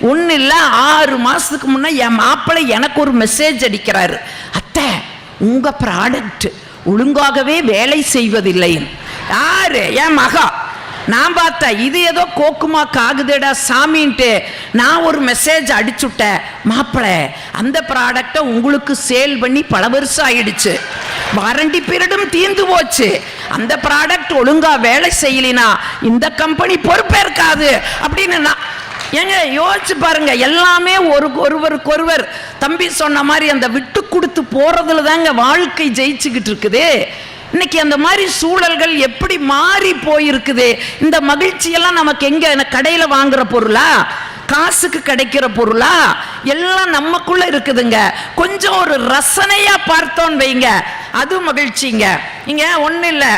ஒன்றும் இல்லை ஆறு மாதத்துக்கு முன்னே என் மாப்பிள்ளை எனக்கு ஒரு மெசேஜ் அடிக்கிறாரு. அத்தை உங்கள் ப்ராடக்ட் ஒழுங்காகவே வேலை செய்வதில்லை. யாரு? என் மகா. நான் பார்த்தேன் இது ஏதோ கோக்குமா காகுதேடா சாமின்ட்டு. நான் ஒரு மெசேஜ் அடிச்சுட்டேன். மாப்பிள்ளை அந்த ப்ராடக்டை உங்களுக்கு சேல் பண்ணி பல வருஷம் ஆயிடுச்சு. வாரண்டி பீரியடும் தீர்ந்து போச்சு. அந்த ப்ராடக்ட் ஒழுங்கா வேலை செய்யலினா இந்த கம்பெனி பொறுப்பேற்காது. அப்படின்னு நான் ஏங்க யோசிச்சு பாருங்க எல்லாமே ஒரு ஒருவருக்கொருவர் தம்பி சொன்ன மாதிரி அந்த விட்டு கொடுத்து போறதுல தாங்க வாழ்க்கை ஜெயிச்சுக்கிட்டு இருக்குது. இன்னைக்கு அந்த மாதிரி சூழல்கள் எப்படி மாறி போயிருக்குது? இந்த மகிழ்ச்சியெல்லாம் நமக்கு எங்க கடையில வாங்குற பொருளா? காசுக்கு கிடைக்கிற பொருளா? எல்லாம் நமக்குள்ள இருக்குதுங்க. கொஞ்சம் ஒரு ரசனையா பார்த்தோன்னு வைங்க. அது மகிழ்ச்சிங்க. இங்க ஒன்றும் இல்லை.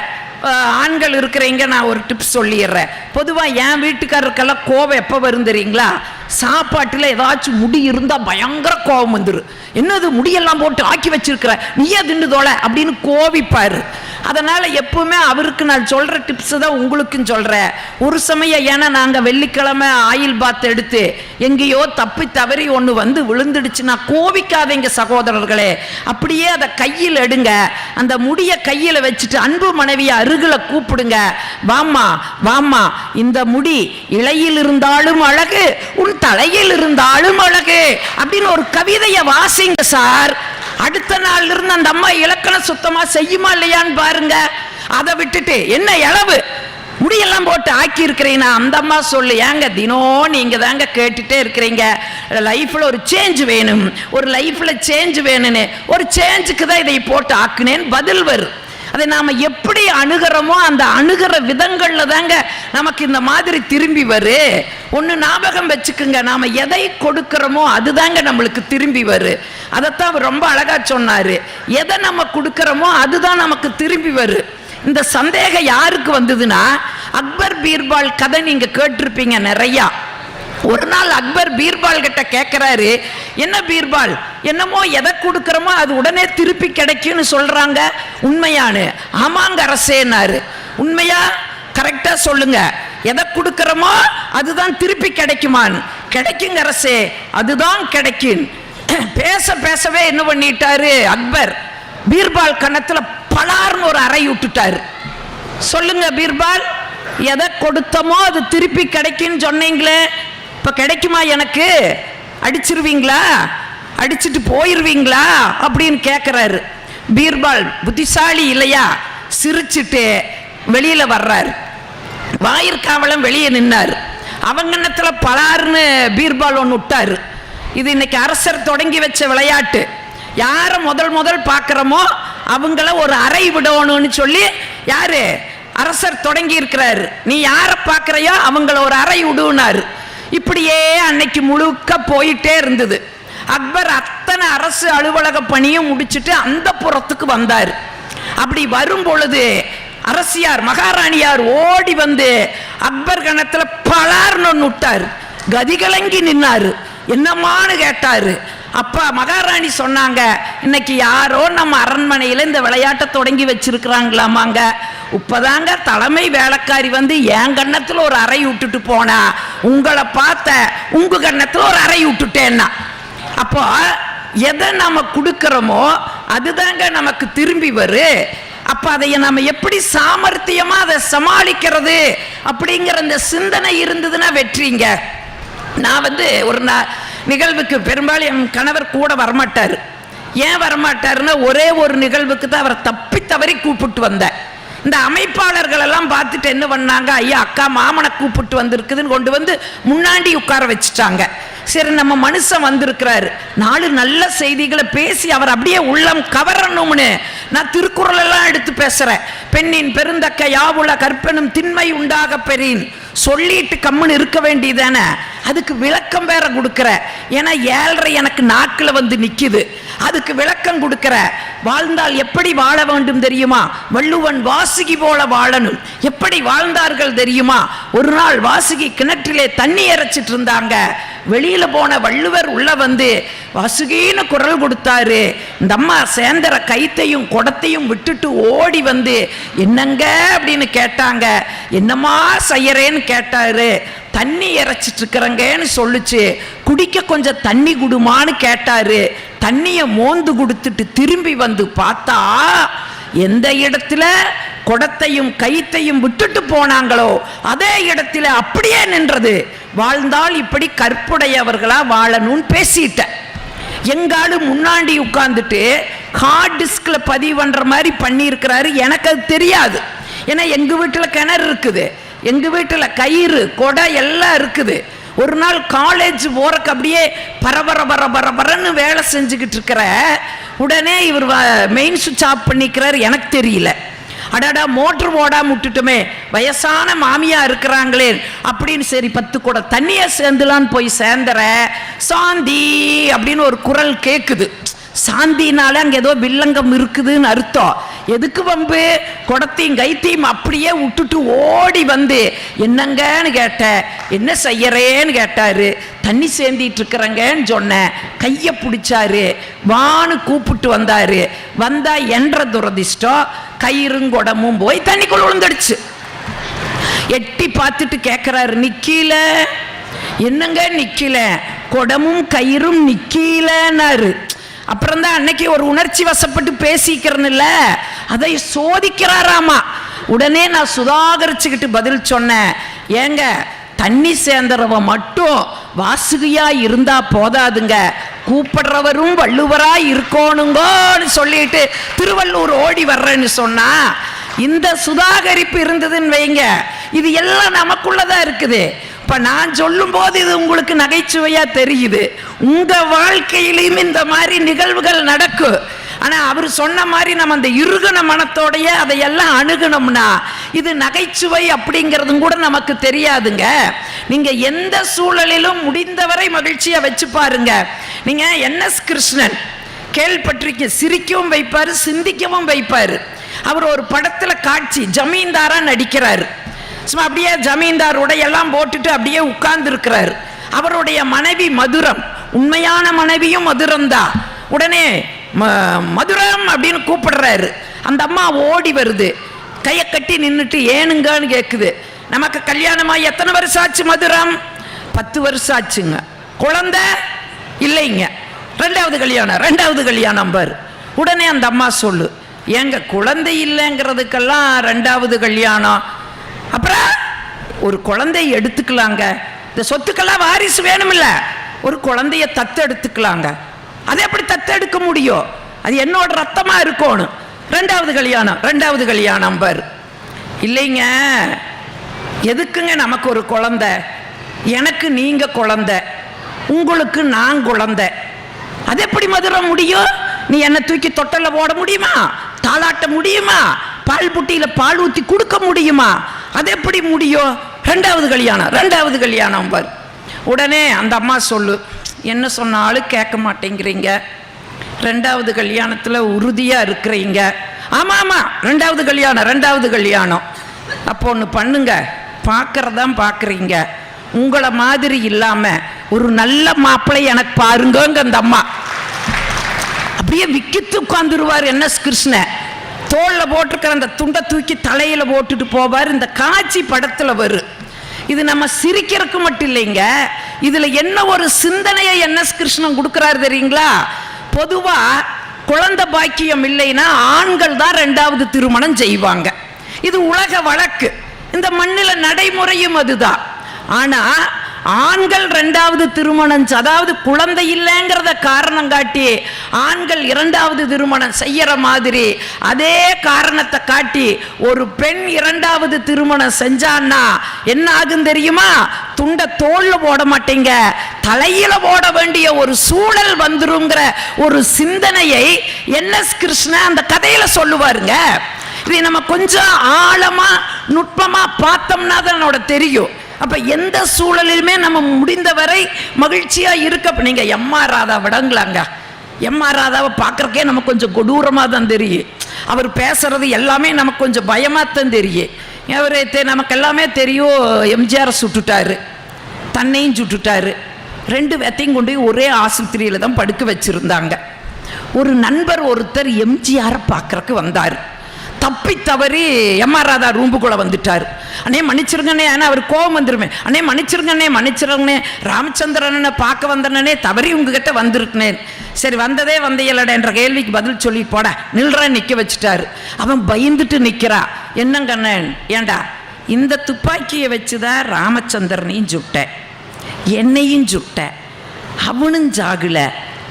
ஆண்கள் இருக்கிறீங்க நான் ஒரு டிப்ஸ் சொல்லிடுறேன். பொதுவாக என் வீட்டுக்காரருக்கெல்லாம் கோவம் எப்போ வரும் தெரியுங்களா? சாப்பாட்டில் ஏதாச்சும் முடி இருந்தால் பயங்கர கோபம் வந்துடும் என்னது முடியெல்லாம் போட்டு ஆக்கி வச்சிருக்கிற? நீயே திண்டு தோலை அப்படின்னு கோவிப்பார். அதனால் எப்பவுமே அவருக்கு நான் சொல்கிற டிப்ஸ் தான் உங்களுக்கும் சொல்கிறேன் ஒரு சமயம் ஏன்னா நாங்கள் வெள்ளிக்கிழமை ஆயில் பாத் எடுத்து எங்கேயோ தப்பி தவறி ஒன்று வந்து விழுந்துடுச்சுன்னா கோவிக்காதீங்க சகோதரர்களே. அப்படியே அதை கையில் எடுங்க. அந்த முடியை கையில் வச்சுட்டு அன்பு மனைவியை அருகில் கூப்பிடுங்க. வாம்மா வாம்மா இந்த முடி இலையில் இருந்தாலும் அழகு உன் தலையில் இருந்தாலும் அழகு அப்படின்னு ஒரு கவிதையை வாசிங்க சார். அடுத்த நாள் இருந்து அந்த அம்மா இலக்கணம் சுத்தமா செய்யுமா இல்லையான்னு பாருங்க. அதை விட்டுட்டு என்ன இளவு? முடியெல்லாம் போட்டு ஆக்கி இருக்கிறீங்கன்னா அந்த அம்மா சொல்லு ஏங்க தினம் நீங்க தாங்க கேட்டுட்டே இருக்கிறீங்க. லைஃப்ல ஒரு சேஞ்ச் வேணும். ஒரு லைஃப்ல சேஞ்ச் வேணும்னு. ஒரு சேஞ்சுக்கு தான் இதை போட்டு ஆக்குனேன்னு பதில் வரும். அதை நாம் எப்படி அணுகிறோமோ அந்த அணுகிற விதங்களில் தாங்க நமக்கு இந்த மாதிரி திரும்பி வரு. ஒன்று ஞாபகம் வச்சுக்கோங்க நாம் எதை கொடுக்குறோமோ அதுதாங்க நம்மளுக்கு திரும்பி வரு. அதைத்தான் அவர் ரொம்ப அழகாக சொன்னார். எதை நம்ம கொடுக்குறோமோ அதுதான் நமக்கு திரும்பி வரு. இந்த சந்தேகம் யாருக்கு வந்ததுன்னா அக்பர் பீர்பால் கதை நீங்கள் கேட்டிருப்பீங்க நிறையா. ஒரு நாள் அக்பர் பீர்பால் கிட்ட கேட்கிறாரு என்ன பீர்பால்? என்னமோ எதை கொடுக்குறோமோ அது உடனே திருப்பி கிடைக்கும்னு சொல்றாங்க. உண்மையானு. ஆமாங்க அரசேனாரு உண்மையா? கரெக்டா சொல்லுங்க. எதை கொடுக்குறோமோ அதுதான் திருப்பி கிடைக்குமான்னு. கிடைக்குங்க அரசே அதுதான் கிடைக்கும் பேச பேசவே என்ன பண்ணிட்டாரு அக்பர்? பீர்பால் கணத்தில் பலார்னு ஒரு அறை விட்டுட்டாரு. சொல்லுங்க பீர்பால் எதை கொடுத்தமோ அது திருப்பி கிடைக்குன்னு சொன்னீங்களே இப்போ கிடைக்குமா எனக்கு? அடிச்சிருவீங்களா? அடிச்சிட்டு போயிடுவீங்களா அப்படின்னு கேட்குறாரு பீர்பால் புத்திசாலி இல்லையா? சிரிச்சுட்டு வெளியில் வர்றாரு. வாயிற்காவலம் வெளியே நின்னார். அவங்கன்னத்தில் பலார்னு பீர்பால் ஒன்று விட்டாரு இது இன்னைக்கு அரசர் தொடங்கி வச்ச விளையாட்டு. யாரை முதல் முதல் பார்க்குறோமோ அவங்கள ஒரு அறை விடணும்னு சொல்லி யார்? அரசர் தொடங்கி இருக்கிறாரு. நீ யாரை பார்க்குறையோ அவங்கள ஒரு அறை விடுனாரு. இப்படியே அன்னைக்கு முழுக்க போயிட்டே இருந்தது. அக்பர் அத்தனை அரசு அலுவலக பணியும் முடிச்சுட்டு அந்த புறத்துக்கு வந்தார். அப்படி வரும் பொழுது அரசியார் மகாராணியார் ஓடி வந்து அக்பர் கணத்துல பலார்னு ஒன்று விட்டார். கதிகலங்கி நின்னாரு. என்னம்மான்னு கேட்டாரு. அப்பா மகாராணி சொன்னாங்க இன்னைக்கு யாரோ நம்ம அரண்மனையில் இந்த விளையாட்டை தொடங்கி வச்சிருக்கிறாங்களாமாங்க. இப்போதாங்க தலைமை வேலைக்காரி வந்து என் கண்ணத்தில் ஒரு அறை விட்டுட்டு போனா உங்களை பார்த்த உங்க கண்ணத்தில் ஒரு அறை விட்டுட்டேன்னா. அப்போ எதை நம்ம கொடுக்குறோமோ அதுதாங்க நமக்கு திரும்பி வரு. அப்போ அதை நம்ம எப்படி சாமர்த்தியமாக அதை சமாளிக்கிறது அப்படிங்கிற இந்த சிந்தனை இருந்ததுன்னா வெற்றிங்க. நான் வந்து ஒரு ந நிகழ்வுக்கு பெரும்பாலும் என் கணவர் கூட வரமாட்டார். ஏன் வரமாட்டாருன்னா ஒரே ஒரு நிகழ்வுக்கு தான் அவரை தப்பி தவறி கூப்பிட்டு வந்தேன். இந்த அமைப்பாளர்கள் எல்லாம் பார்த்துட்டு என்ன பண்ணாங்க ஐயா அக்கா மாமனை கூப்பிட்டு வந்திருக்குதுன்னு கொண்டு வந்து முன்னாடி உட்கார வச்சுட்டாங்க. சரி நம்ம மனுஷன் வந்திருக்கிறாரு. நாலு நல்ல செய்திகளை பேசி அவர் அப்படியே உள்ளம் கவரணும்னு நான் திருக்குறள் எல்லாம் எடுத்து பேசுறேன். பெண்ணின் பெருந்தக்க யாவுல கற்பனும் திண்மை உண்டாக பெறின். சொல்லிட்டு கம்முன்னு இருக்க வேண்டியதானே அதுக்கு விளக்கம் வேற கொடுக்கிற. ஏன்னா ஏழ்ரை எனக்கு நாக்கில் வந்து நிக்குது. அதுக்கு விளக்கம் கொடுக்கிற. வாழ்ந்தால் எப்படி வாழ வேண்டும் தெரியுமா? வள்ளுவன் வாசுகி போல வாழணும். எப்படி வாழ்ந்தார்கள் தெரியுமா? ஒரு நாள் வாசுகி கிணற்றிலே தண்ணி இறைச்சிட்டு இருந்தாங்க வெளியில போன வள்ளுவர் உள்ள வந்து வாசுகின்னு குரல் கொடுத்தாரு. இந்த அம்மா சேந்தர கைத்தையும் குடத்தையும் விட்டுட்டு ஓடி வந்து என்னங்க அப்படின்னு கேட்டாங்க. என்னம்மா செய்யறேன்னு கேட்டாரு. தண்ணி இறைச்சிட்டு இருக்கிறங்கன்னு சொல்லுச்சு குடிக்க கொஞ்சம் தண்ணி குடுமான்னு கேட்டாரு. தண்ணியை மோந்து கொடுத்துட்டு திரும்பி வந்து பார்த்தா எந்த இடத்துல குடத்தையும் கைத்தையும் விட்டுட்டு போனாங்களோ அதே இடத்துல அப்படியே நின்றது. வாழ்ந்தால் இப்படி கற்புடையவர்களா வாழணும்னு பேசிட்டேன். எங்காலும் முன்னாடி உட்கார்ந்துட்டு ஹார்ட் டிஸ்கில் பதிவு மாதிரி பண்ணியிருக்கிறாரு. எனக்கு அது தெரியாது. ஏன்னா எங்கள் வீட்டில் கிணறு இருக்குது. எங்கள் வீட்டில் கயிறு கொடை எல்லாம் இருக்குது. ஒரு நாள் காலேஜ் போறக்கு அப்படியே பரபர பர பரபரன்னு வேலை செஞ்சுக்கிட்டு இருக்கிற உடனே இவர் மெயின் சுவிட்ச் ஆஃப் பண்ணிக்கிறாரு. எனக்கு தெரியல. அடாடா மோட்டர் ஓடாம விட்டுட்டுமே. வயசான மாமியா இருக்கிறாங்களே. அப்படின்னு சரி பத்து கூட தண்ணியை சேர்ந்துலான்னு போய் சேர்ந்துற சாந்தி அப்படின்னு ஒரு குரல் கேட்குது சாந்தினால அங்க ஏதோ வில்லங்கம் இருக்குதுன்னு அர்த்தம். எதுக்கு வம்பு? குடத்தையும் கைத்தையும் அப்படியே விட்டுட்டு ஓடி வந்து என்னங்கன்னு கேட்டேன் என்ன செய்யறேன்னு கேட்டாரு. தண்ணி சேர்ந்திட்டு இருக்கிறங்கன்னு சொன்னேன் கையை பிடிச்சாரு. வான்னு கூப்பிட்டு வந்தாரு. வந்தா என்ற துரதிஷ்டம் கயிறும் குடமும் போய் தண்ணிக்குள்ள விழுந்துடுச்சு. எட்டி பார்த்துட்டு கேட்குறாரு நிக்கீல. என்னங்க நிக்கல? குடமும் கயிறும் நிக்கீலன்னாரு. அப்புறம் தான் அன்னைக்கு ஒரு உணர்ச்சி வசப்பட்டு பேசிக்கிறேன்ல அதை சோதிக்கிறாராமா உடனே நான் சுதாகரிச்சுக்கிட்டு பதில் சொன்னேன். ஏங்க தண்ணி சேர்ந்துறவ மட்டும் வாசுகியா இருந்தா போதாதுங்க. கூப்பிடுறவரும் வள்ளுவரா இருக்கணுங்கோன்னு சொல்லிட்டு திருவள்ளூர் ஓடி வர்றேன்னு சொன்னா இந்த சுதாகரிப்பு இருந்ததுன்னு வைங்க. இது எல்லாம் நமக்குள்ளதான் இருக்குது. அப்ப நான் சொல்லும் போது இது உங்களுக்கு நகைச்சுவையா தெரியுது. உங்க வாழ்க்கையிலையும் இந்த மாதிரி நிகழ்வுகள் நடக்கும் ஆனா அவர் சொன்ன மாதிரி நம்ம அந்த இறுகன மனத்தோடைய அதையெல்லாம் அணுகணும்னா இது நகைச்சுவை அப்படிங்கிறதும் கூட நமக்கு தெரியாதுங்க. நீங்க எந்த சூழலிலும் முடிந்தவரை மகிழ்ச்சியை வச்சு பாருங்க. நீங்க என்எஸ் கிருஷ்ணன் கேள்விப்பட்டிருக்க சிரிக்கவும் வைப்பாரு சிந்திக்கவும் வைப்பாரு. அவர் ஒரு படத்துல காட்சி ஜமீன்தாரா நடிக்கிறாரு. சும்மா அப்படியே ஜமீன்தார் உடையெல்லாம் போட்டுட்டு அப்படியே உட்கார்ந்துருக்கிறார். அவருடைய மனைவி மதுரம். உண்மையான மனைவியும் மதுரம் தான் உடனே ம- மதுரம் அப்படின்னு கூப்பிடுறாரு. அந்த அம்மா ஓடி வருது. கையை கட்டி நின்றுட்டு ஏனுங்கன்னு கேட்குது நமக்கு கல்யாணமாக எத்தனை வருஷம் ஆச்சு மதுரம்? பத்து வருஷம் ஆச்சுங்க. குழந்தை? இல்லைங்க. ரெண்டாவது கல்யாணம் ரெண்டாவது கல்யாணம் பாரு. உடனே அந்த அம்மா சொல்லு ஏங்க குழந்தை இல்லைங்கிறதுக்கெல்லாம் ரெண்டாவது கல்யாணம். அப்புறம் ஒரு குழந்தைய எடுத்துக்கலாங்க. இந்த சொத்துக்கெல்லாம் வாரிசு வேணுமில்ல. ஒரு குழந்தைய தத்து எடுத்துக்கலாங்க அது எப்படி தத்து எடுக்க முடியும்? அது என்னோட ரத்தமா இருக்கணும் ரெண்டாவது கல்யாணம் ரெண்டாவது கல்யாணம் பர். இல்லைங்க. எதுக்குங்க நமக்கு ஒரு குழந்தை? எனக்கு நீங்க குழந்தை. உங்களுக்கு நான் குழந்தை. அது எப்படி மதுரை முடியும்? நீ என்ன தூக்கி தொட்டலில் போட முடியுமா? தாளாட்ட முடியுமா? பால் புட்டியில பால் ஊத்தி கொடுக்க முடியுமா? அது எப்படி முடியும்? ரெண்டாவது கல்யாணம் ரெண்டாவது கல்யாணம் பார். உடனே அந்த அம்மா சொல்லு என்ன சொன்னாலும் கேட்க மாட்டேங்கிறீங்க. ரெண்டாவது கல்யாணத்தில் உறுதியாக இருக்கிறீங்க. ஆமாம் ஆமாம் ரெண்டாவது கல்யாணம் ரெண்டாவது கல்யாணம். அப்போ ஒன்று பண்ணுங்க. பார்க்குறதான் பார்க்குறீங்க. உங்களை மாதிரி இல்லாமல் ஒரு நல்ல மாப்பிள்ளை எனக்கு பாருங்கங்க அந்த அம்மா. அப்படியே விக்கித்து உட்காந்துருவார் என்எஸ் கிருஷ்ணன். தோளில் போட்டிருக்கிற அந்த துண்டை தூக்கி தலையில் போட்டுட்டு போவார். இந்த காட்சி படத்தில் வரும் இது நம்ம சிரிக்கிறதுக்கு மட்டும் இல்லைங்க. இதில் என்ன ஒரு சிந்தனையை என்எஸ் கிருஷ்ணன் கொடுக்குறாரு தெரியுங்களா? பொதுவாக குழந்தை பாக்கியம் இல்லைன்னா ஆண்கள் தான் ரெண்டாவது திருமணம் செய்வாங்க. இது உலக வழக்கு. இந்த மண்ணில் நடைமுறையும் அதுதான். ஆனால் ஆண்கள் ரெண்டாவது திருமணம் அதாவது குழந்தை இல்லைங்கிறத காரணம் காட்டி ஆண்கள் இரண்டாவது திருமணம் செய்யற மாதிரி அதே காரணத்தை காட்டி ஒரு பெண் இரண்டாவது திருமணம் செஞ்சான்னா என்ன ஆகும் தெரியுமா? துண்ட தோல்ல போட மாட்டீங்க. தலையில போட வேண்டிய ஒரு சூழல் வந்துருங்கிற ஒரு சிந்தனையை என் எஸ் கிருஷ்ண அந்த கதையில சொல்லுவாருங்க. இதை நம்ம கொஞ்சம் ஆழமா நுட்பமா பார்த்தோம்னா தான் என்னோட தெரியும். அப்ப எந்த சூழலிலுமே நம்ம முடிந்தவரை மகிழ்ச்சியா இருக்க நீங்கள் நீங்க எம்ஆர் ராதா விடங்களாங்க. எம்ஆர் ராதாவை பார்க்கறக்கே நமக்கு கொஞ்சம் கொடூரமா தான் தெரியும் அவர் பேசுறது எல்லாமே நமக்கு கொஞ்சம் பயமா தான் தெரியும் அவர் நமக்கு எல்லாமே தெரியும். எம்ஜிஆர் சுட்டுட்டாரு. தன்னையும் சுட்டுட்டாரு. ரெண்டு பேத்தையும் கொண்டு போய் ஒரே ஆஸ்பத்திரியில் தான் படுக்க வச்சிருந்தாங்க. ஒரு நண்பர் ஒருத்தர் எம்ஜிஆரை பார்க்கறக்கு வந்தார். தப்பி தவறி எம்ஆர் ராதா ரூம்புக்குள்ளே வந்துட்டார். அண்ணே மன்னிச்சிருங்கண்ணே. ஆனால் அவர் கோவம் வந்துருமே. அண்ணே மன்னிச்சிருங்கண்ணே மன்னிச்சிருங்கண்ணே. ராமச்சந்திரனை பார்க்க வந்தனே தவறி உங்ககிட்ட வந்திருக்கனேன் சரி வந்ததே வந்தையலடா என்ற கேள்விக்கு பதில் சொல்லி போட. நில்ற நிற்க வச்சுட்டாரு. அவன் பயந்துட்டு நிற்கிறா என்னங்கண்ணன் ஏண்டா? இந்த துப்பாக்கியை வச்சு தான் ராமச்சந்திரனையும் சுட்டேன். என்னையும் சுட்டேன். அவனும் ஜாகல.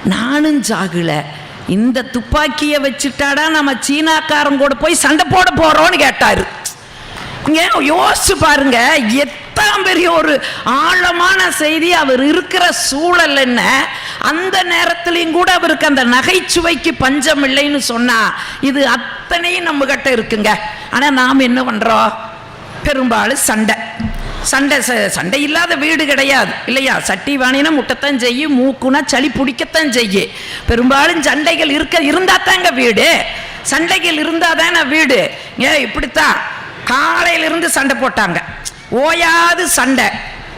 நானும் ஜாகலை. இந்த துப்பாக்கியை வச்சுட்டாடா நம்ம சீனாக்காரன் கூட போய் சண்டை போட போறோம்னு கேட்டாரு. இங்க யோசிச்சு பாருங்க எத்தனை பெரிய ஒரு ஆழமான செய்தி அவர் இருக்கிற சூழல் என்ன? அந்த நேரத்திலையும் கூட அவருக்கு அந்த நகைச்சுவைக்கு பஞ்சம் இல்லைன்னு சொன்னா இது அத்தனையும் நம்ம கிட்ட இருக்குங்க. ஆனா நாம் என்ன பண்றோம்? பெரும்பாலும் சண்டை. சண்டை ச- சண்டை இல்லாத வீடு கிடையாது. இல்லையா? சட்டி வாணினா முட்டைத்தான் செய்யும் மூக்குனா சளி பிடிக்கத்தான் செய்யும் பெரும்பாலும் சண்டைகள் இருக்க இருந்தால் தாங்க வீடு. சண்டைகள் இருந்தால் தானே வீடு. ஏன் இப்படித்தான். காலையிலிருந்து சண்டை போட்டாங்க. ஓயாது சண்டை.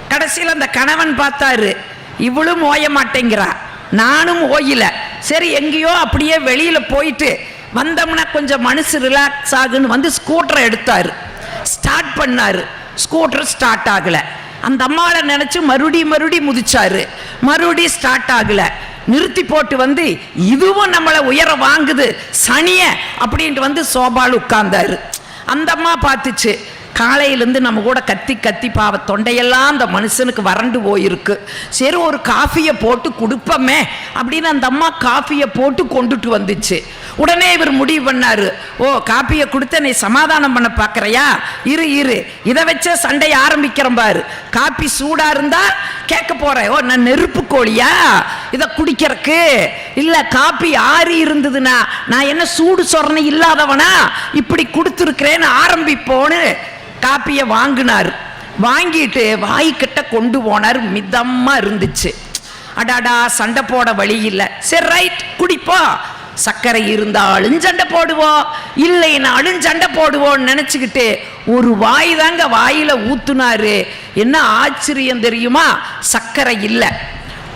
கடைசியில் அந்த கணவன் பார்த்தாரு இவளும் ஓய மாட்டேங்கிறா. நானும் ஓயில. சரி எங்கேயோ அப்படியே வெளியில் போயிட்டு வந்தோம்னா கொஞ்சம் மனசு ரிலாக்ஸ் ஆகுன்னு வந்து ஸ்கூட்டரை எடுத்தார். ஸ்டார்ட் பண்ணார். ஸ்கூட்டர் ஸ்டார்ட் ஆகல. அந்த அம்மாவை நினைச்சு மறுபடி மறுபடி முதிச்சாரு. மறுபடி ஸ்டார்ட் ஆகல. நிறுத்தி போட்டு வந்து இதுவும் நம்மளை உயர வாங்குது. சனிய அப்படின்ட்டு வந்து சோபால் உட்கார்ந்தாரு. அந்த அம்மா பார்த்துச்சு. காலையிலேருந்து நம்ம கூட கத்தி கத்தி பாவ தொண்டையெல்லாம் அந்த மனுஷனுக்கு வறண்டு போயிருக்கு. சரி ஒரு காஃபியை போட்டு கொடுப்போமே அப்படின்னு அந்த அம்மா காஃபியை போட்டு கொண்டுட்டு வந்துச்சு. உடனே இவர் முடிவு பண்ணாரு. ஓ காஃபியை கொடுத்து நீ சமாதானம் பண்ண பார்க்குறையா இரு இரு. இதை வச்ச சண்டையை ஆரம்பிக்கிறேன் பாரு. காப்பி சூடாக இருந்தால் கேட்க போகிறேன் ஓ நான் நெருப்பு கோழியா? இதை குடிக்கிறக்கு? இல்லை காப்பி ஆறி இருந்ததுன்னா நான் என்ன சூடு சொரணை இல்லாதவனா? இப்படி கொடுத்துருக்கிறேன்னு ஆரம்பிப்போன்னு காப்பியை வாங்கினார். வாங்கிட்டு வாய்க்கிட்ட கொண்டு போனார். மிதமாக இருந்துச்சு. அடாடா சண்டை போட வழி இல்லை. சரி ரைட் குடிப்போம் சர்க்கரை இருந்தாலும் சண்டை போடுவோம் இல்லைனாலும் சண்டை போடுவோம்னு நினச்சிக்கிட்டு ஒரு வாய் தாங்க வாயில் ஊத்துனாரு. என்ன ஆச்சரியம் தெரியுமா? சர்க்கரை இல்லை.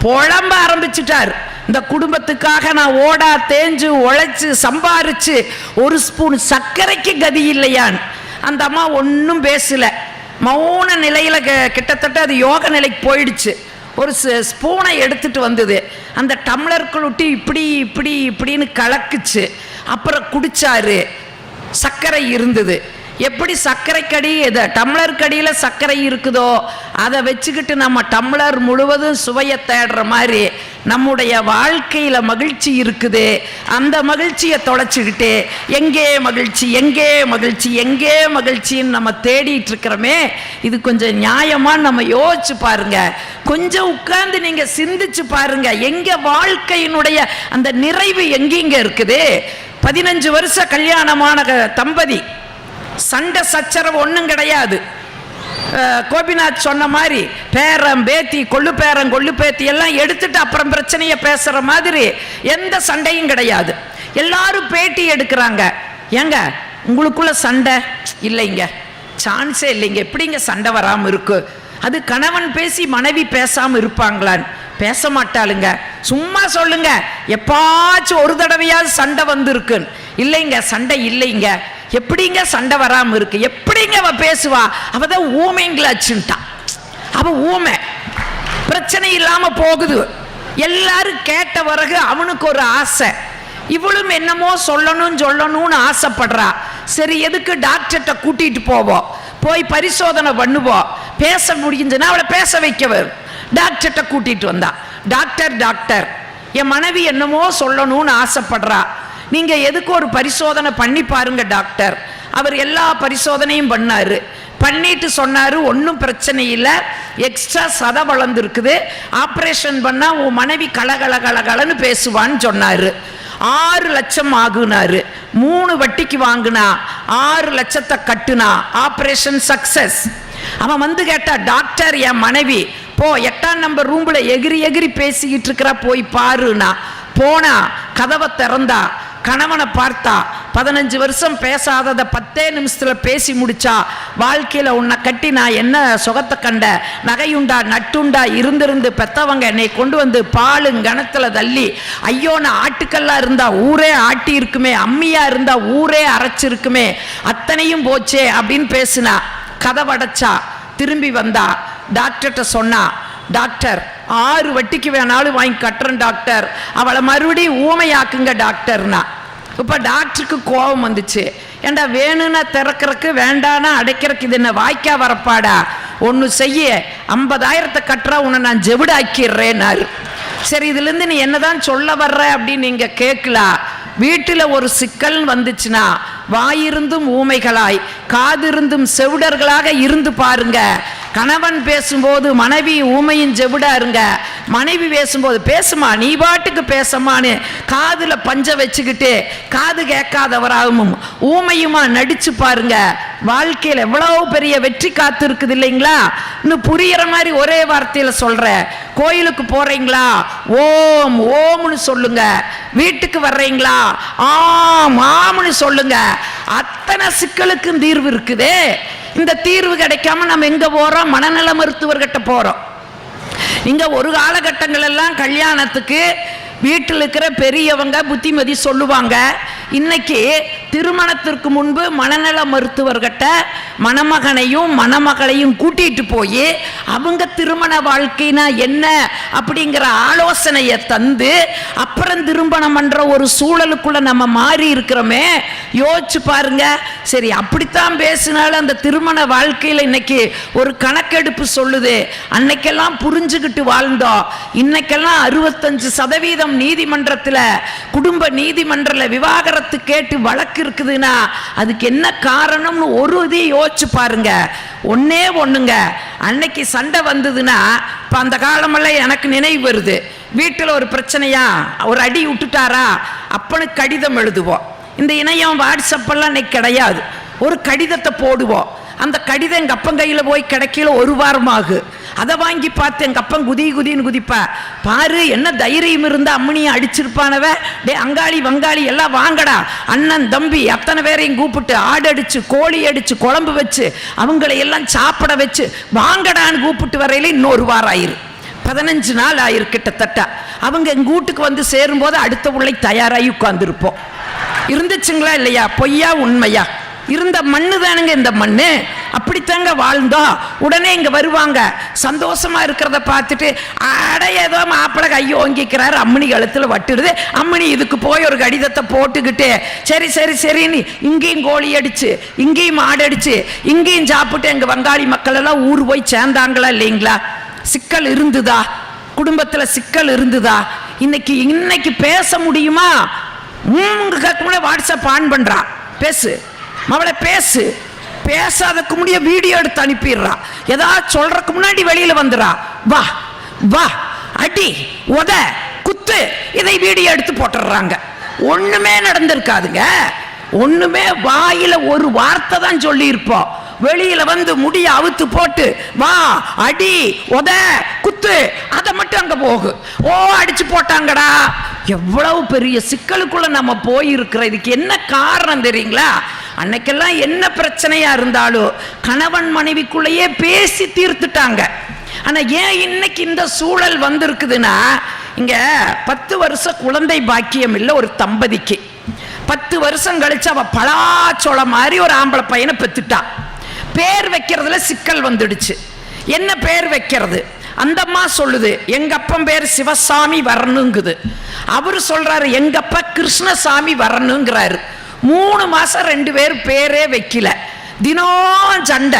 புலம்ப ஆரம்பிச்சிட்டார். இந்த குடும்பத்துக்காக நான் ஓடா தேஞ்சு உழைச்சு சம்பாரிச்சு ஒரு ஸ்பூன் சர்க்கரைக்கு கதி இல்லையான்னு. அந்த அம்மா ஒன்றும் பேசல. மௌன நிலையில் க- கிட்டத்தட்ட அது யோக நிலைக்கு போயிடுச்சு. ஒரு ஸ்- ஸ்பூனை எடுத்துட்டு வந்தது. அந்த டம்ளருக்குள் விட்டு இப்படி இப்படி இப்படின்னு கலக்குச்சு. அப்புறம் குடிச்சாரு. சர்க்கரை இருந்தது. எப்படி சர்க்கரைக்கடி இது டம்ளர் கடியில் சர்க்கரை இருக்குதோ அதை வச்சுக்கிட்டு நம்ம டம்ளர் முழுவதும் சுவையை தேடுற மாதிரி நம்முடைய வாழ்க்கையில் மகிழ்ச்சி இருக்குது. அந்த மகிழ்ச்சியை தொலைச்சிக்கிட்டு எங்கே மகிழ்ச்சி எங்கே மகிழ்ச்சி எங்கே மகிழ்ச்சின்னு நம்ம தேடிட்டு இருக்கிறோமே இது கொஞ்சம் நியாயமாக நம்ம யோசிச்சு பாருங்க. கொஞ்சம் உட்கார்ந்து நீங்கள் சிந்திச்சு பாருங்க. எங்கே வாழ்க்கையினுடைய அந்த நிறைவு எங்கெங்கே இருக்குது? பதினஞ்சு வருஷ கல்யாணமான க- தம்பதி சண்டை சச்சரவு ஒன்றும் கிடையாது. கோபிநாத் சொன்ன மாதிரி பேரம் பேத்தி கொள்ளு பேரன் கொள்ளு பேத்தி எல்லாம் எடுத்துட்டு அப்புறம் பிரச்சனையை பேசுகிற மாதிரி எந்த சண்டையும் கிடையாது. எல்லாரும் பேட்டி எடுக்கிறாங்க. ஏங்க உங்களுக்குள்ள சண்டை? இல்லைங்க. சான்ஸே இல்லைங்க. எப்படிங்க சண்டை வராமல் இருக்கு? அது கணவன் பேசி மனைவி பேசாமல் இருப்பாங்களான்னு பேச மாட்டாளுங்க. சும்மா சொல்லுங்க. எப்பாச்சும் ஒரு தடவையாவது சண்டை வந்திருக்குன்னு. இல்லைங்க சண்டை இல்லைங்க. எப்படிங்க சண்டை வராமல் இருக்கு? எப்படிங்க அவ பேசுவா? அவ தான் ஊமைங்களாச்சுன்ட்டான் அவ ஊமை. பிரச்சனை இல்லாம போகுது. எல்லாரும் கேட்ட பிறகு அவனுக்கு ஒரு ஆசை. இவளும் என்னமோ சொல்லணும் சொல்லணும்னு ஆசைப்படுறா. சரி எதுக்கு டாக்டர்கிட்ட கூட்டிட்டு போவோம் போய் பரிசோதனை பண்ணுவோம் பேச முடிஞ்சுன்னா அவளை பேச வைக்க டாக்டர்கிட்ட கூட்டிட்டு வந்தா. டாக்டர் டாக்டர் என் மனைவி என்னமோ சொல்லணும்னு ஆசைப்படுறா. நீங்க எதுக்கு ஒரு பரிசோதனை பண்ணி பாருங்க டாக்டர். அவர் எல்லா பரிசோதனையும் பண்ணாரு. பண்ணிட்டு சொன்னாரு ஒன்றும் பிரச்சனை இல்லை. எக்ஸ்ட்ரா சதை வளர்ந்துருக்குது. ஆப்ரேஷன் பண்ணா உன் மனைவி கலகல கலகலன்னு பேசுவான்னு சொன்னாரு. ஆறு லட்சம் ஆகுனாரு. மூணு வட்டிக்கு வாங்குனா ஆறு லட்சத்தை கட்டுனா ஆப்ரேஷன் சக்சஸ் அவன் வந்து கேட்டா டாக்டர் என் மனைவி போ எட்டாம் நம்பர் ரூம்ல எகிரி எகிரி பேசிக்கிட்டு இருக்கிறா போய் பாருனா. போனா கதவை திறந்தா கணவனை பார்த்தா பதினஞ்சு வருஷம் பேசாததை பத்தே நிமிஷத்தில் பேசி முடிச்சா வாழ்க்கையில உன்னை கட்டி நான் என்ன சுகத்தை கண்ட? நகையுண்டா நட்டுண்டா இருந்திருந்து பெத்தவங்க என்னை கொண்டு வந்து பாலும் கணத்துல தள்ளி ஐயோ நான் ஆட்டுக்கல்லா இருந்தா ஊரே ஆட்டி இருக்குமே அம்மியா இருந்தா ஊரே அரைச்சிருக்குமே அத்தனையும் போச்சே அப்படின்னு பேசினா கதவடைச்சா திரும்பி வந்தா டாக்டர்கிட்ட சொன்னா டாக்டர் ஆறு வட்டிக்கு வேணாலும் வாங்கி கட்டுறேன் டாக்டர். அவளை மறுபடியும் ஊமையாக்குங்க டாக்டர்னா. இப்போ டாக்டருக்கு கோபம் வந்துச்சு. ஏண்டா வேணும்னா திறக்கிறக்கு வேண்டானா அடைக்கிறக்கு இது என்ன வாய்க்கா வரப்பாடா? ஒன்று செய்ய ஐம்பதாயிரத்தை கட்டுறா உன்னை நான் ஜெவிடாக்கிடுறேன்னாரு. சரி இதுலேருந்து நீ என்னதான் சொல்ல வர்ற அப்படின்னு நீங்கள் கேட்கலாம் வீட்டில் ஒரு சிக்கல் வந்துச்சுன்னா வாயிருந்தும் ஊமைகளாய் காதிருந்தும் செவிடர்களாக இருந்து பாருங்க. கணவன் பேசும்போது மனைவி ஊமையும் செவிடாருங்க மனைவி பேசும்போது பேசுமா நீ பாட்டுக்கு பேசமான்னு காதில் பஞ்ச வச்சுக்கிட்டு காது கேட்காதவராகவும் ஊமையுமா நடிச்சு பாருங்க. வாழ்க்கையில் எவ்வளவு பெரிய வெற்றி காத்து இருக்குது இல்லைங்களா? இன்னும் புரியிற மாதிரி ஒரே வார்த்தையில் சொல்றேன் கோயிலுக்கு போறீங்களா? ஓம் ஓம்னு சொல்லுங்க. வீட்டுக்கு வர்றீங்களா? ஆம் ஆம்னு சொல்லுங்க. அத்தனை சிக்கலுக்கும் தீர்வு இருக்குதே. இந்த தீர்வு கிடைக்காம நம்ம எங்க போறோம்? மனநல மருத்துவர்கிட்ட போறோம். இங்க ஒரு காலகட்டங்கள் எல்லாம் கல்யாணத்துக்கு வீட்டில் இருக்கிற பெரியவங்க புத்திமதி சொல்லுவாங்க. இன்னைக்கு திருமணத்திற்கு முன்பு மனநல மருத்துவர்கிட்ட மணமகனையும் மணமகளையும் கூட்டிட்டு போய் அவங்க திருமண வாழ்க்கைனா என்ன அப்படிங்கிற ஆலோசனையை தந்து அப்புறம் திருமணம் பண்ற ஒரு சூழலுக்குள்ள நம்ம மாறி இருக்கிறோமே. யோசிச்சு பாருங்க. சரி அப்படித்தான் பேசினாலும் அந்த திருமண வாழ்க்கையில் இன்னைக்கு ஒரு கணக்கெடுப்பு சொல்லுது. அன்னைக்கெல்லாம் புரிஞ்சுக்கிட்டு வாழ்ந்தோம். இன்னைக்கெல்லாம் அறுபத்தஞ்சு சதவீதம் நீதிமன்றத்தில் குடும்ப நீதிமன்றத்தில் விவாகரத்து கேட்டு வழக்கு இருக்குதுன்னா அதுக்கு என்ன காரணம்னு ஒரு இதையும் யோசிச்சு பாருங்க. ஒன்னே ஒண்ணுங்க. அன்னைக்கு சண்டை வந்ததுன்னா இப்போ அந்த காலமெல்லாம் எனக்கு நினைவு வருது. வீட்டில் ஒரு பிரச்சனையா? ஒரு அடி விட்டுட்டாரா? அப்பனு கடிதம் எழுதுவோம். இந்த இணையம் வாட்ஸ்அப்பெல்லாம் இன்னைக்கு கிடையாது. ஒரு கடிதத்தை போடுவோம். அந்த கடிதம் எங்கள் அப்பன் கையில் போய் கிடைக்கல ஒரு வாரம் அதை வாங்கி பார்த்து எங்கள் அப்பன் குதி குதின்னு குதிப்பா. பாரு என்ன தைரியம் இருந்தால் அம்மனியை அடிச்சிருப்பானவ? டே அங்காளி வங்காளி எல்லாம் வாங்கடா. அண்ணன் தம்பி அத்தனை பேரையும் கூப்பிட்டு ஆடு அடிச்சு கோழி அடிச்சு குழம்பு வச்சு அவங்களை எல்லாம் சாப்பிட வச்சு வாங்கடான்னு கூப்பிட்டு வரையில இன்னொரு வாரம் ஆயிரு. பதினஞ்சு நாள் ஆயிரு கிட்டத்தட்ட. அவங்க எங்கள் வீட்டுக்கு வந்து சேரும்போது அடுத்த உள்ளே தயாராகி உட்காந்துருப்போம் இருந்துச்சுங்களா இல்லையா? பொய்யா உண்மையா? இருந்த மண்ணு தானுங்க இந்த மண்ணு. அப்படித்தாங்க வாழ்ந்தோம் உடனே இங்கே வருவாங்க. சந்தோஷமா இருக்கிறத பார்த்துட்டு அட ஏதோ மாப்பிள்ளை கையை ஓங்கிக்கிறாரு. அம்மனி கழுத்தில் வட்டுடுது. அம்மனி இதுக்கு போய் ஒரு கடிதத்தை போட்டுக்கிட்டு சரி சரி சரின்னு இங்கேயும் கோழி அடிச்சு இங்கேயும் மாடு அடிச்சு இங்கேயும் சாப்பிட்டு எங்கள் வங்காளி மக்கள் எல்லாம் ஊர் போய் சேர்ந்தாங்களா இல்லைங்களா? சிக்கல் இருந்துதா? குடும்பத்தில் சிக்கல் இருந்துதா? இன்னைக்கு இன்னைக்கு பேச முடியுமா? உங்க கேட்க வாட்ஸ்அப் ஆன் பண்ணுறான் பேசு. அவளை பேசு. பேசாதக்கு முடிய வீடியோ எடுத்து அனுப்பிடுறா. ஏதாவது சொல்றதுக்கு முன்னாடி வெளியில வந்துடுறா. வா வா. அடி உத குத்து. இதை வீடியோ எடுத்து போட்டுடுறாங்க. ஒண்ணுமே நடந்திருக்காதுங்க. ஒண்ணுமே வாயில ஒரு வார்த்தை தான் சொல்லியிருப்போம். வெளியில வந்து முடிய அவுத்து போட்டு வா அடி உத குத்து அதை மட்டும் அங்க போகு. ஓ அடிச்சு போட்டாங்கடா. எவ்வளவு பெரிய சிக்கலுக்குள்ள நம்ம போயிருக்கிற இதுக்கு என்ன காரணம் தெரியுங்களா? அன்னைக்கெல்லாம் என்ன பிரச்சனையா இருந்தாலும் கணவன் மனைவிக்குள்ளேயே பேசி தீர்த்துட்டாங்க. ஆனா ஏன் இன்னைக்கு இந்த சூழல் வந்திருக்குதுன்னா இங்க பத்து வருஷம் குழந்தை பாக்கியம் இல்லை ஒரு தம்பதிக்கு. பத்து வருஷம் கழிச்சு அவ பலாச்சோளம் மாதிரி ஒரு ஆம்பளை பையனை பெத்துட்டான் பேர் வைக்கிறதுல சிக்கல் வந்துடுச்சு. என்ன பேர் வைக்கிறது? அந்த அம்மா சொல்லுது எங்க அப்பன் பேர் சிவசாமி வரணுங்குது. அவரு சொல்றாரு எங்க அப்பா கிருஷ்ணசாமி வரணுங்கிறாரு. மூணு மாசம் ரெண்டு பேர் பேரே வைக்கல. தினம் சண்டை.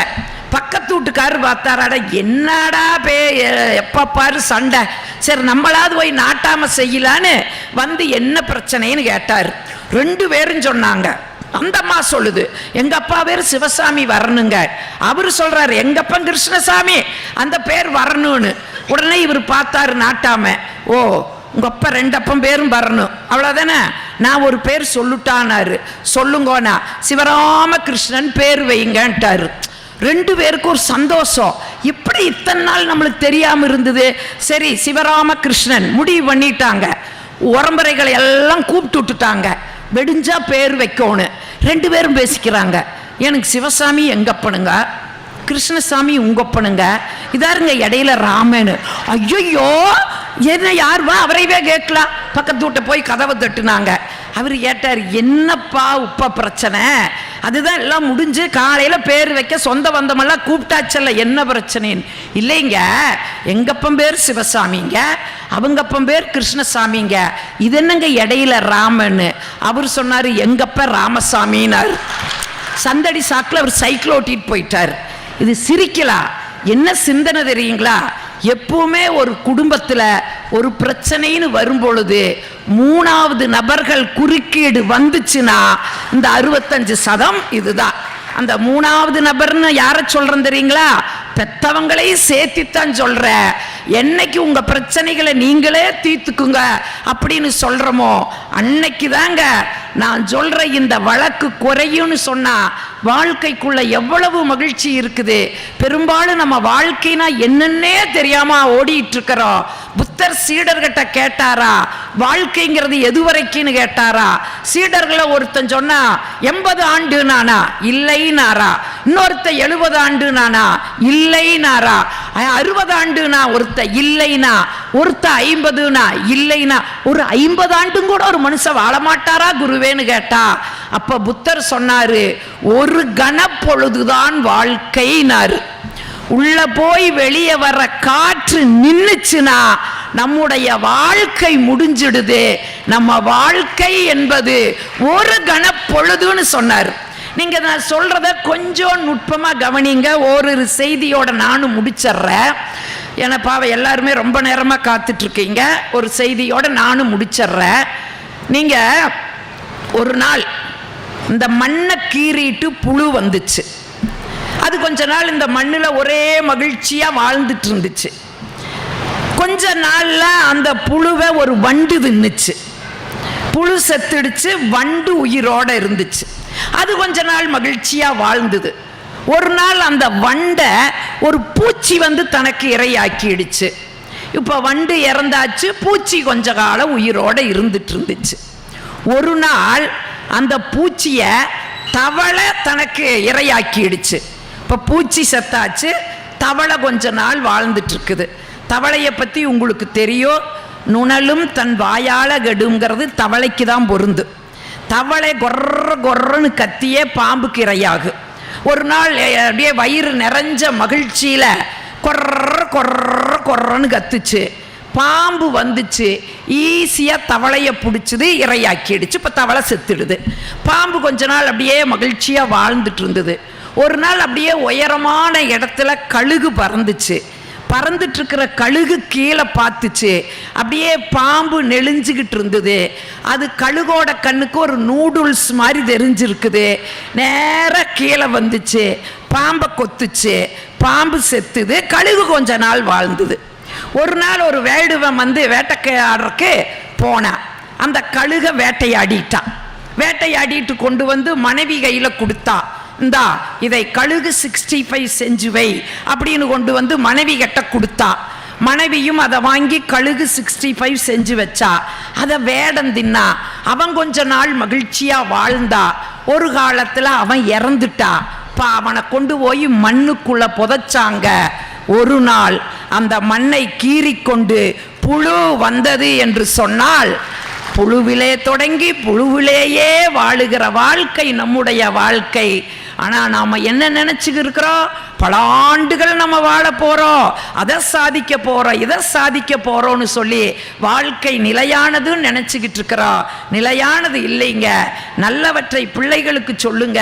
பக்கத்து வீட்டுக்காரர் பார்த்தாராடா என்னடா பே எப்ப பாரு சண்டை. சரி நம்மளாவது போய் நாட்டாம செய்யலான்னு வந்து என்ன பிரச்சனைன்னு கேட்டாரு. ரெண்டு பேரும் சொன்னாங்க அந்த அம்மா சொல்லுது. எங்க அப்பா பேர் சிவசாமி வரணுங்க. அவர் சொல்றாரு எங்க அப்பா கிருஷ்ணசாமி? அந்த பேர் வரணும்னு. உடனே இவர் பார்த்தாரு நாட்டாம. ஓ உங்க அப்பா ரெண்டு அப்பம் பேரும் வரணும். அவ்வளவுதானே? நான் ஒரு பேர் சொல்லுட்டானாரு. சொல்லுங்கோனா சிவராம கிருஷ்ணன் பேர் வைங்கன்ட்டாரு. ரெண்டு பேருக்கும் ஒரு சந்தோஷம். இப்படி இத்தனை நாள் நம்மளுக்கு தெரியாம இருந்தது. சரி சிவராமகிருஷ்ணன் முடிவு பண்ணிட்டாங்க. உரம்பரைகளை எல்லாம் கூப்பிட்டு விட்டுட்டாங்க. வெடிஞ்சா பேர் வைக்கணும் ரெண்டு பேரும் பேசிக்கிறாங்க. எனக்கு சிவசாமி எங்கப்பனுங்க? கிருஷ்ணசாமி உங்கப்பனுங்க? இதாருங்க இடையில ராமனு. ஐயோ என்ன யார் வா அவரையவே கேட்கலாம் பக்கத்து வீட்டை போய் கதவை தட்டுனாங்க. அவர் கேட்டார் என்னப்பா உப்ப பிரச்சனை? அதுதான் எல்லாம் முடிஞ்சு காலையில் பேர் வைக்க சொந்த பந்தமெல்லாம் கூப்பிட்டாச்சல்ல என்ன பிரச்சனைன்னு? இல்லைங்க. எங்கப்பம் பேர் சிவசாமிங்க. அவங்கப்பன் பேர் கிருஷ்ணசாமிங்க. இது என்னங்க இடையில ராமன்னு? அவர் சொன்னார் எங்கப்ப ராமசாமின்னார் சந்தடி சாக்கில் அவர் சைக்கிள் ஓட்டிட்டு போயிட்டார். இது சிரிக்கலாம் என்ன சிந்தனை தெரியுங்களா? எப்பவுமே ஒரு குடும்பத்தில் ஒரு பிரச்சனைன்னு வரும்பொழுது மூணாவது நபர்கள் குறுக்கீடு வந்துச்சுன்னா இந்த அறுபத்தஞ்சு சதம் இதுதான். அந்த மூணாவது நபர்னு யாரை சொல்கிறேன் தெரியுங்களா? பெத்தவங்களையும் சேர்த்தித்தான் சொல்கிறேன் என்னைக்கு உங்கள் பிரச்சனைகளை நீங்களே தீர்த்துக்குங்க அப்படின்னு சொல்கிறோமோ அன்னைக்கு தாங்க நான் சொல்கிற இந்த வழக்கு குறையும்னு சொன்னால் வாழ்க்கைக்குள்ள எவ்வளவு மகிழ்ச்சி இருக்குது. பெரும்பாலும் நம்ம வாழ்க்கைனா என்னன்னே தெரியாமல் ஓடிட்டுருக்கிறோம். புத்தர் சீடர்கிட்ட கேட்டாரா? வாழ்க்கைங்கிறது எது வரைக்கும்னு கேட்டாரா? சீடர்களை ஒருத்தன் சொன்னா எண்பது ஆண்டு நானா இல்லைனாரா? இன்னொருத்த எழுபது ஆண்டு நானா இல்லைனாரா அறுபது ஆண்டுனா? ஒருத்த இல்லைனா ஒருத்த ஐம்பதுனா இல்லைனா ஒரு ஐம்பது ஆண்டும் கூட ஒரு மனுஷன் வாழ மாட்டாரா குருவேன்னு கேட்டா அப்ப புத்தர் சொன்னாரு ஒரு கனப்பொழுதுதான் வாழ்க்கைனாரு. உள்ள போய் வெளியே வர்ற காற்று நின்னுச்சுன்னா நம்முடைய வாழ்க்கை முடிஞ்சிடுது. நம்ம வாழ்க்கை என்பது ஒரு கனப்பொழுதுன்னு சொன்னார். நீங்க நான் சொல்றத கொஞ்சம் நுட்பமா கவனிங்க. ஓரிரு செய்தியோட நானும் முடிச்சிடுறேன் ஏன்னா பாவ எல்லாருமே ரொம்ப நேரமா காத்துட்டு இருக்கீங்க ஒரு செய்தியோட நானும் முடிச்சிடுறேன் நீங்க ஒரு நாள் இந்த மண்ணை கீறிட்டு புழு வந்துச்சு. அது கொஞ்ச நாள் இந்த மண்ணில் ஒரே மகிழ்ச்சியாக வாழ்ந்துட்டு இருந்துச்சு கொஞ்ச நாளில் அந்த புழுவை ஒரு வண்டு தின்னுச்சு. புழு செத்துடுச்சு வண்டு உயிரோட இருந்துச்சு. அது கொஞ்ச நாள் மகிழ்ச்சியா வாழ்ந்தது. ஒரு நாள் அந்த வண்டை ஒரு பூச்சி வந்து தனக்கு இரையாக்கிடுச்சு. இப்போ வண்டு இறந்தாச்சு பூச்சி கொஞ்ச காலம் உயிரோட இருந்துட்டு இருந்துச்சு ஒரு நாள் அந்த பூச்சியை தவளை தனக்கு இரையாக்கிடுச்சு. இப்போ பூச்சி செத்தாச்சு தவளை கொஞ்ச நாள் வாழ்ந்துட்டு இருக்குது தவளையை பற்றி உங்களுக்கு தெரியும் நுணலும் தன் வாயால கெடுங்கிறது தவளைக்கு தான் பொருந்து. தவளை கொர்ற கொர்றன்னு கத்தியே பாம்புக்கு இரையாகு ஒரு நாள் அப்படியே வயிறு நிறைஞ்ச மகிழ்ச்சியில் கொர்ற கொர்ற கொர்றன்னு கத்துச்சு. பாம்பு வந்துச்சு ஈஸியாக தவளையை பிடிச்சது இரையாக்கிடுச்சு இப்போ தவளை செத்துடுது. பாம்பு கொஞ்ச நாள் அப்படியே மகிழ்ச்சியாக வாழ்ந்துட்டு இருந்தது. ஒரு நாள் அப்படியே உயரமான இடத்துல கழுகு பறந்துச்சு. பறந்துட்டு இருக்கிற கழுகு கீழே பார்த்துச்சு. அப்படியே பாம்பு நெளிஞ்சுக்கிட்டு இருந்தது. அது கழுகோட கண்ணுக்கு ஒரு நூடுல்ஸ் மாதிரி தெரிஞ்சிருக்குது. நேராக கீழே வந்துச்சு. பாம்பை கொத்துச்சு. பாம்பு செத்துது. கழுகு கொஞ்ச நாள் வாழ்ந்தது. ஒரு நாள் ஒரு வேடுவன் வந்து வேட்டைக்காரருக்கு போனான் அந்த கழுகை வேட்டையாடிட்டான். வேட்டையாடிட்டு கொண்டு வந்து மனைவி கையில் கொடுத்தான் இந்தா இதை கழுகு சிக்ஸ்டி ஃபைவ் செஞ்சு வை அப்படின்னு கொண்டு வந்து மனைவி கிட்ட கொடுத்தா. மனைவியும் அதை வாங்கி கழுகு சிக்ஸ்டி ஃபைவ் செஞ்சு வச்சா. அதை வேடம் தின்னா. அவன் கொஞ்ச நாள் மகிழ்ச்சியாக வாழ்ந்தா. ஒரு காலத்தில் அவன் இறந்துட்டா. இப்போ அவனை கொண்டு போய் மண்ணுக்குள்ளே புதைச்சாங்க. ஒரு நாள் அந்த மண்ணை கீறிக்கொண்டு புழு வந்தது என்று சொன்னால் புழுவிலே தொடங்கி புழுவிலேயே வாழுகிற வாழ்க்கை நம்முடைய வாழ்க்கை. ஆனால் நாம் என்ன நினச்சிக்கு இருக்கிறோம்? பல ஆண்டுகள் நம்ம வாழ போகிறோம் அதை சாதிக்க போகிறோம் இதை சாதிக்க போகிறோம்னு சொல்லி வாழ்க்கை நிலையானதுன்னு நினச்சிக்கிட்டு இருக்கிறோம். நிலையானது இல்லைங்க. நல்லவற்றை பிள்ளைகளுக்கு சொல்லுங்க.